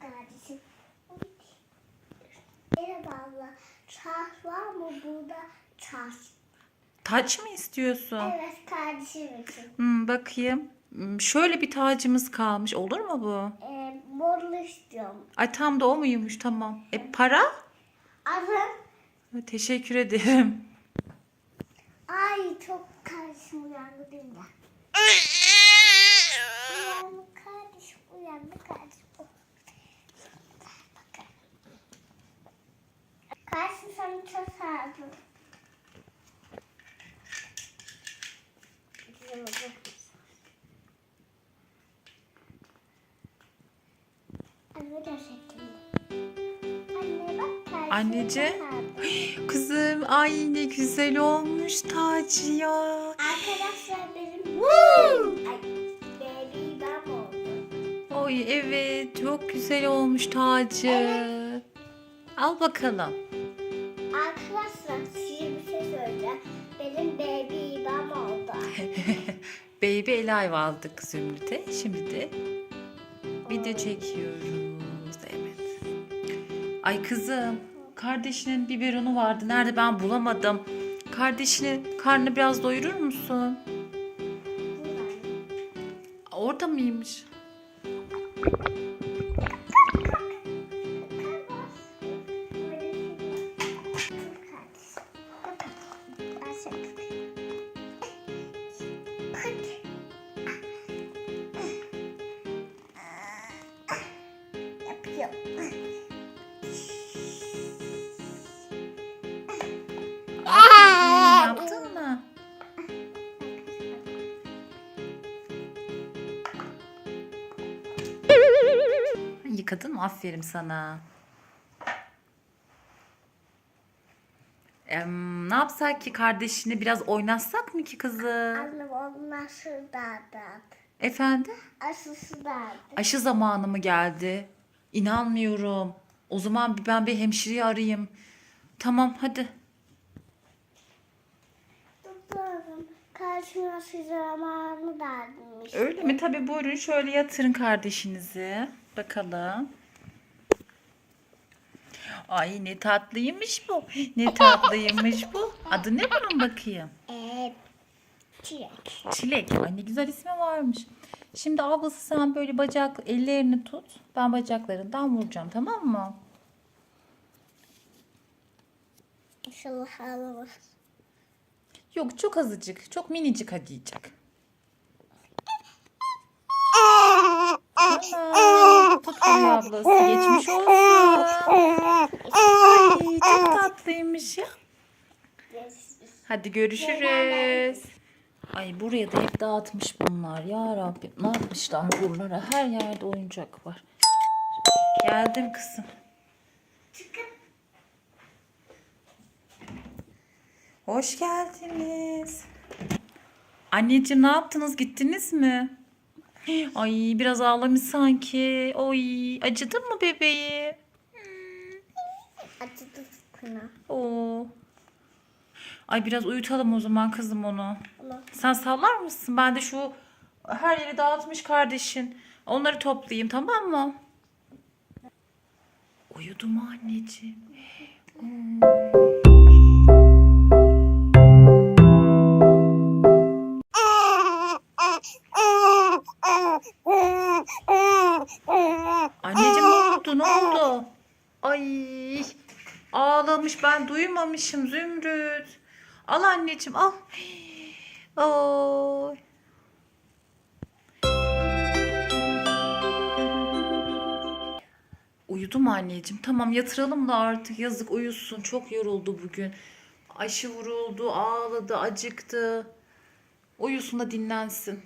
kardeşim. Merhaba abla. Çarş var mı burada? Çarş. Taç mı istiyorsun? Evet kardeşim için. Hmm, bakayım. Hmm, Şöyle bir tacımız kalmış. Olur mu bu? Ee, morlu istiyorum. Ay tam da o muymuş tamam. E para? Alın. Teşekkür ederim. Ay çok kardeşim uyandı değil mi? uyandı kardeşim uyandı kardeşim. Sana çok sardım. Güzel oldu. Anne gerçekten. Anne bak kardeşim. Anneciğim. Kızım ay ne güzel olmuş tacı ya. Arkadaşlar benim Ay, baby ben oldum. Oy evet çok güzel olmuş tacı. Al bakalım. Arkadaşlar size bir şey söyleyeceğim. Benim baby ben oldu. Baby Elive aldık Zümrüt'e. Şimdi de video çekiyoruz. Evet. Ay kızım kardeşinin biberonu vardı. Nerede ben bulamadım. Kardeşinin karnını biraz doyurur musun? Orada mıymış? Yıkadın mı? Aferin sana. Em, ne yapsak ki kardeşini biraz oynatsak mı ki kızı? Annem onlar şuradadı. Efendim? Aşısıdadı. Aşı zamanı mı geldi? İnanmıyorum. O zaman ben bir hemşireyi arayayım. Tamam hadi. Doktorum karşıma size zamanı dermiş. Öyle mi? Tabii buyurun şöyle yatırın kardeşinizi. Bakalım. Ay ne tatlıymış bu. Ne tatlıymış bu. Adı ne bunun bakayım? Ee, çilek. Çilek. Ay ne güzel ismi varmış. Şimdi ablası sen böyle bacak ellerini tut. Ben bacaklarından vuracağım tamam mı? İnşallah ağlamaz. Yok çok azıcık. Çok minicik acıyacak. Tutmuyor ablası. Geçmiş olsun. Ay çok tatlıymış ya. Hadi görüşürüz. Ay buraya da hep dağıtmış bunlar ya Rabbim. Ne yapmışlar buralara? Her yerde oyuncak var. Geldim kızım. Hoş geldiniz. Anneciğim ne yaptınız? Gittiniz mi? Ay biraz ağlamış sanki. Oy acıdın mı bebeği? Acıdı kına. Oo. Ay biraz uyutalım o zaman kızım onu. Ama Sen sallar mısın? Ben de şu her yeri dağıtmış kardeşin. Onları toplayayım tamam mı? Uyudu mu anneciğim? Anneciğim oldu? Ne oldu? Ay ağlamış ben duymamışım Zümrüt. Al anneciğim al. Oy. Uyudu mu anneciğim? Tamam yatıralım da artık yazık uyusun. Çok yoruldu bugün. Aşı vuruldu, ağladı, acıktı. Uyusun da dinlensin.